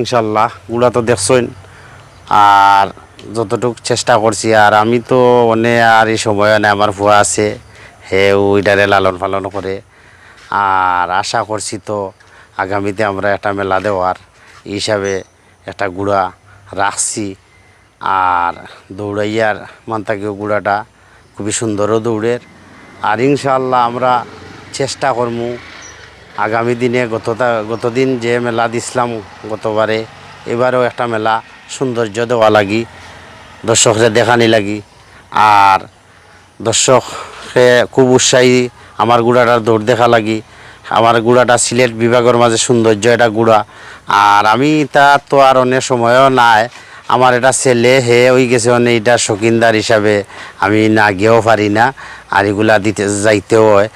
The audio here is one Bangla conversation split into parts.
ইনশাল্লাহ, গুলা তো দেখছেন আর যতটুকু চেষ্টা করছি, আর আমি তো অনেক আর এই সময় অনেক আমার ভুয়া আছে, হে ওইটারে লালন পালন করে। আর আশা করছি তো আগামীতে আমরা একটা মেলা দেওয়ার হিসাবে একটা গুড়া রাখছি। আর দৌড়াইয়ার মান্তাকীয় গুড়াটা খুবই সুন্দরও দৌড়ের। আর ইনশাল্লাহ আমরা চেষ্টা করমু আগামী দিনে গতটা গতদিন যে মেলা দিছিলাম গতবারে, এবারেও একটা মেলা সৌন্দর্য দেওয়া লাগি, দর্শকরে দেখানি লাগি। আর দর্শকে খুব উৎসাহী আমার গুড়াটার দৌড় দেখা লাগি। আমার গুড়াটা সিলেট বিভাগের মাঝে সৌন্দর্য এটা গুড়া। আর আমি তার তো আর অনেক সময়ও নাই। আমার এটা ছেলে, হে হয়ে গেছে অনেক এটা শৌখিনদার হিসাবে। আমি না গিয়েও পারি না, আর এগুলা দিতে যাইতেও হয়,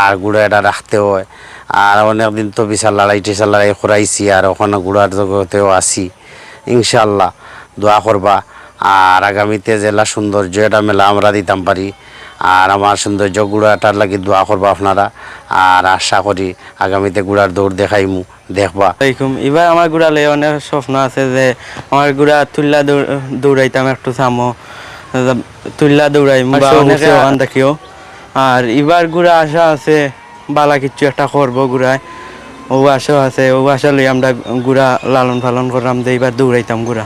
আর গুঁড়া এটা রাখতেও হয়। আর অনেক দিন তো বিশাল লড়াই টিশাল লড়াই করাইছি আর ওখানে গুড়ার জগতেও আসি ইনশাল্লাহ দোয়া করবা। আর আগামীতে জেলা সৌন্দর্য এটা মেলা আমরা দিতাম পারি। আর আমার সৌন্দর্য গুড়াটার লাগি দোয়া করবা আপনারা। আর আশা করি আগামীতে গুড়ার দৌড় দেখাইমু দেখবা। এবার আমার গুড়া লয়ে অনেক স্বপ্ন আছে যে আমার গুড়া তুল্লা দৌড়- দৌড়াইতাম একটু সামো তুল্লা দৌড়াইম অনেকে ওখান আর এবার গুড়া আশা আছে বালা কিছু একটা করব গুড়ায়। ও আশা আছে ও আশা লই আমরা গুড়া লালন পালন করলাম যে এবার দৌড়াইতাম গুড়া।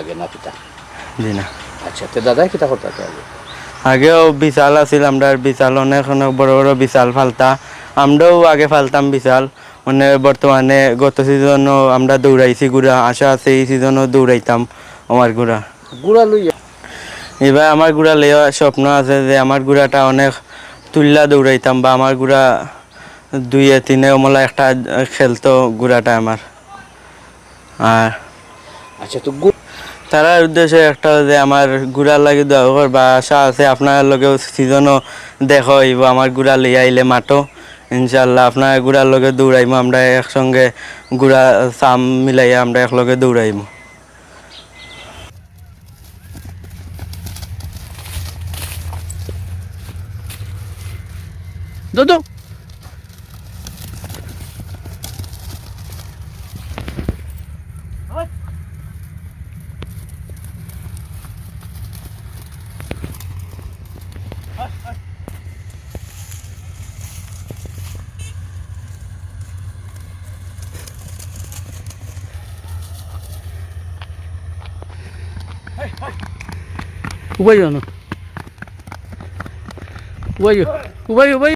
আগে না পিতা? জি না। আচ্ছা তো দাদা কিতা করতে আগে? আগেও বিশাল আছিল আমরা বিশাল অনেক অনেক বড় বড় বিশাল ফালতা। আমরাও আগে ফালতাম বিশাল। মানে বর্তমানে গত সিজনও আমরা দৌড়াইছি গুড়া আশা আছে এই সিজনও দৌড়াইতাম আমার গুড়া। গুড়া লই এবার আমার গুড়া লইয়া স্বপ্ন আছে যে আমার গুড়াটা অনেক তুল্লা দৌড়াইতাম বা আমার গুড়া দুইয়ে তিনে মলা একটা খেলতো গুড়াটা আমার। আর আচ্ছা তো তারার উদ্দেশ্যে একটা যে আমার গুড়ার লাগে দোয়া বা আশা আছে আপনার লগেও সিজনও দেখো হইব আমার গুড়া লিয়ে আইলে মাটো ইনশাল্লাহ আপনার গুড়ার লগে দৌড়াইমো আমরা একসঙ্গে গুড়া চাম মিলাইয়া আমরা একলগে দৌড়াইমো। Додо. Уваю, ну. Уваю. Уваю, уваю.